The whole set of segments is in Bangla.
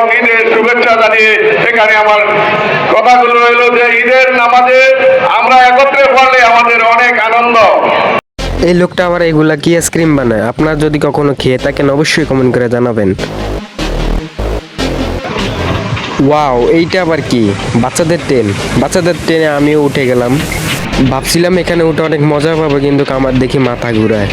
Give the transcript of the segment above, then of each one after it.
এবং ঈদের শুভেচ্ছা জানিয়ে এখানে আমার কথাগুলো রইল যে ঈদের নামাজে আমরা একত্রে পড়লে আমাদের অনেক আনন্দ। এই লোকটা আবার এগুলা কি আইসক্রিম বানায়? আপনার যদি কখনো খেয়ে থাকেন, অবশ্যই কমেন্ট করে জানাবেন। ওয়াও এইটা আবার কি? বাচ্চাদের ট্রেন বাচ্চাদের ট্রেনে আমিও উঠে গেলাম। ভাবছিলাম এখানে উঠে অনেক মজা পাবো, কিন্তু আমার দেখি মাথা ঘুরায়।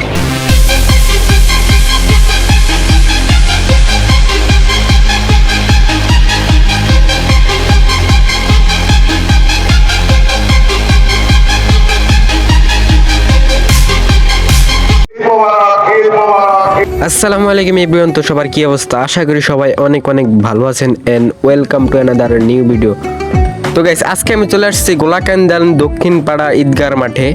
আসসালামু আলাইকুম এভরিওয়ান, তো সবার কি অবস্থা? আশা করি সবাই অনেক অনেক ভালো আছেন and welcome to another new video তো গাইস আজকে আমি চলে আসছি গোলাকান্দাল দক্ষিণ পাড়া ঈদগার মাঠে,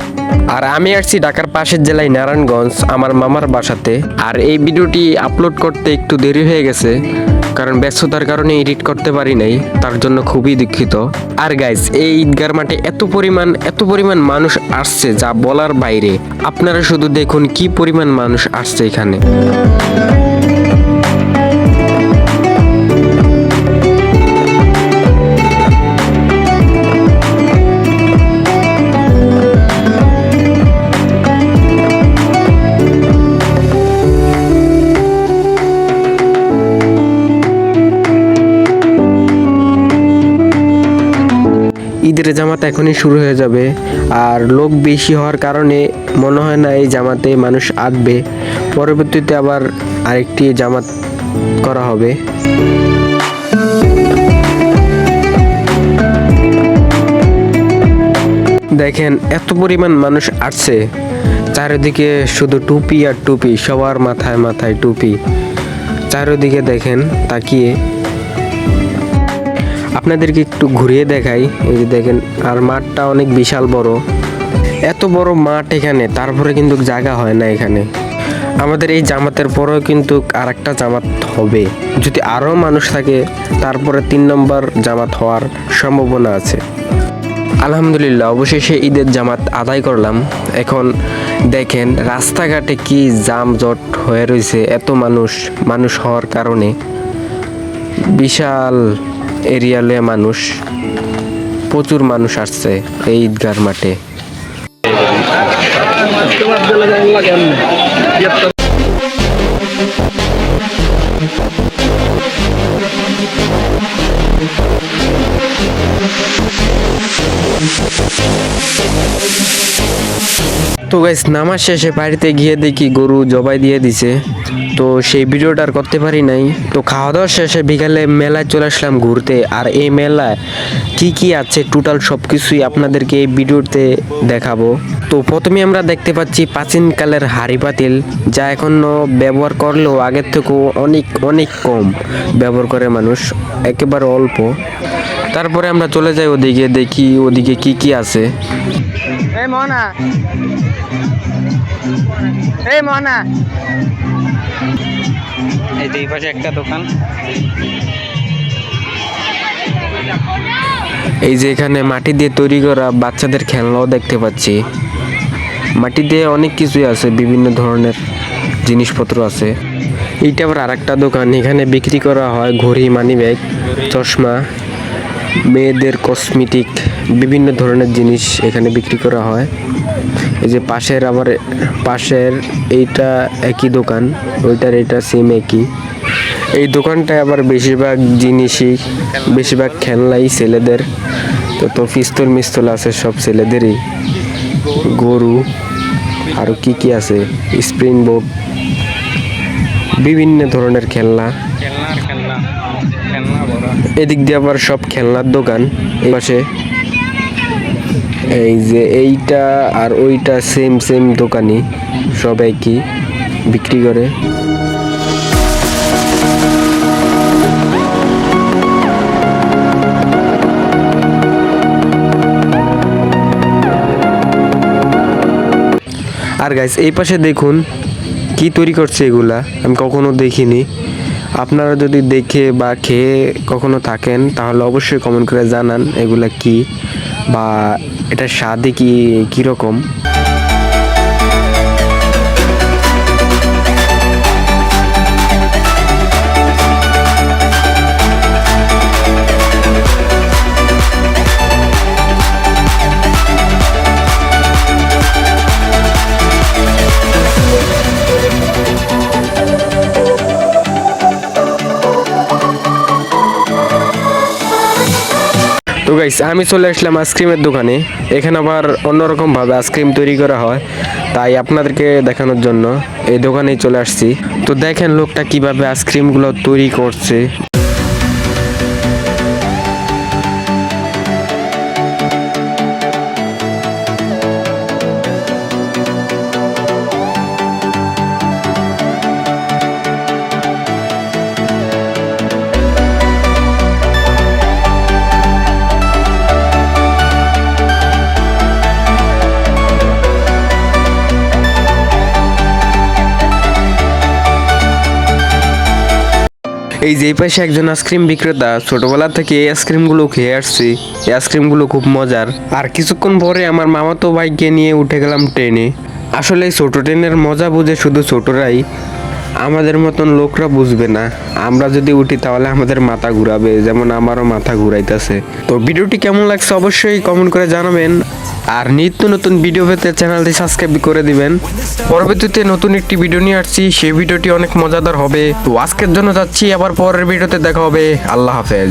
আর আমি আসছি ঢাকার পাশের জেলায় নারায়ণগঞ্জ, আমার মামার বাসাতে। আর এই ভিডিওটি আপলোড করতে একটু দেরি হয়ে গেছে। কারণ ব্যস্ততার কারণে এডিট করতে পারি নাই, তার জন্য খুবই দুঃখিত। আর গাইজ এই ঈদগার মাঠে এত পরিমাণ এত পরিমাণ মানুষ আসছে যা বলার বাইরে। আপনারা শুধু দেখুন কি পরিমাণ মানুষ আসছে এখানে। ঈদের জামাত এখনই শুরু হয়ে যাবে। আর লোক বেশি হওয়ার কারণে মনে হয় না এই জামাতে মানুষ আসবে। পরবর্তীতে আবার আরেকটি জামাত করা হবে। দেখেন, এত পরিমাণ মানুষ আসছে। চারিদিকে শুধু টুপি আর টুপি, সবার মাথায় মাথায় টুপি। চারিদিকে দেখেন, তাকিয়ে। আপনাদেরকে একটু ঘুরিয়ে দেখাই। এই যে দেখেন, আর মাঠটা অনেক বিশাল বড়। এত বড় মাঠ এখানে, তারপরে কিন্তু জায়গা হয় না এখানে। আমাদের এই জামাতের পরেও কিন্তু আর একটা জামাত হবে। যদি আরও মানুষ থাকে, তারপরে তিন নম্বর জামাত হওয়ার সম্ভাবনা আছে। আলহামদুলিল্লাহ, অবশেষে ঈদের জামাত আদায় করলাম। এখন দেখেন, রাস্তাঘাটে কি জামজট হয়ে রয়েছে, এত মানুষ মানুষ হওয়ার কারণে। বিশাল এরিয়ালে মানুষ প্রচুর মানুষ আসছে এই ঈদগার মাঠে। তো গাইস নামাজ শেষে বাড়িতে গিয়ে দেখি গরু জবাই দিয়ে দিছে। তো সেই ভিডিওটা আর করতে পারি নাই। তো খাওয়া দাওয়া শেষে বিকালে মেলায় চলে আসলাম ঘুরতে। আর এই মেলায় কি কি আছে? টোটাল সব কিছুই আপনাদেরকে এই ভিডিওতে দেখাবো। তো প্রথমে আমরা দেখতে পাচ্ছি প্রাচীনকালের হাড়ি পাতিল, যা এখনও ব্যবহার করলেও আগের থেকেও অনেক অনেক কম ব্যবহার করে মানুষ। একেবারে অল্প। তারপরে আমরা চলে যাই ওদিকে দেখি ওদিকে কি কি আছে। এই মনা। এই মনা। এই দুই পাশে একটা দোকান। এই যে এখানে মাটি দিয়ে তৈরি করা বাচ্চাদের খেলনাও দেখতে পাচ্ছি। মাটি দিয়ে অনেক কিছুই আছে বিভিন্ন ধরনের জিনিসপত্র আছে। এইটা আবার আরেকটা দোকান এখানে বিক্রি করা হয় ঘড়ি মানি ব্যাগ চশমা। মেয়েদের কসমেটিক বিভিন্ন ধরনের জিনিস এখানে বিক্রি করা হয়। এই যে পাশের আবার, পাশের এইটা একই দোকান, ওইটার এটা সেম একই। এই দোকানটায় আবার বেশিরভাগ জিনিসই, বেশিরভাগ খেলনাই ছেলেদের। তো তো পিস্তল মিস্তল আছে, সব ছেলেদেরই। গরু, আর কি কি আছে? স্প্রিং বোর্ড বিভিন্ন ধরনের খেলনা। খেলনা খেলনা। এদিক দিয়ে আবার সব খেলনার দোকান, এই পাশে। এই যে এইটা আর ওইটা সেম সেম দোকানই, সব একই বিক্রি করে। আর গাইস এই পাশে দেখুন কি তৈরি করছে এগুলা, আমি কখনো দেখিনি। আপনারা যদি দেখে বা খেয়ে কখনো থাকেন, তাহলে অবশ্যই কমেন্ট করে জানান এগুলা কি বা এটা স্বাদে কি কীরকম। গাইস আমি চলে আসলাম আইসক্রিমের দোকানে। এখানে আবার অন্যরকমভাবে আইসক্রিম তৈরি করা হয়। তাই আপনাদেরকে দেখানোর জন্য এই দোকানেই চলে আসছি। তো দেখেন লোকটা কীভাবে আইসক্রিমগুলো তৈরি করছে। এই যে পাশে একজন আইসক্রিম বিক্রেতা, ছোটবেলা থেকে এই আইসক্রিমগুলো খেয়ে আসছি। এই আইসক্রিমগুলো খুব মজার। আর কিছুক্ষণ পরে আমার মামাতো বাইককে নিয়ে উঠে গেলাম ট্রেনে। আসলে ছোট ট্রেনের মজা বুঝে শুধু ছোটরাই আমাদের মতন লোকরা বুঝবে না। আমরা যদি উঠি তাহলে আমাদের মাথা ঘুরাবে, যেমন আমারও মাথা ঘুরাইতেছে। তো ভিডিওটি কেমন লাগছে অবশ্যই কমেন্ট করে জানাবেন। আর নিত্য নতুন ভিডিও পেতে চ্যানেলটি সাবস্ক্রাইব করে দিবেন। পরবর্তীতে নতুন একটি ভিডিও নিয়ে আসছি, সেই ভিডিওটি অনেক মজাদার হবে। তো আজকের জন্য যাচ্ছি, আবার পরের ভিডিওতে দেখা হবে। আল্লাহ হাফেজ।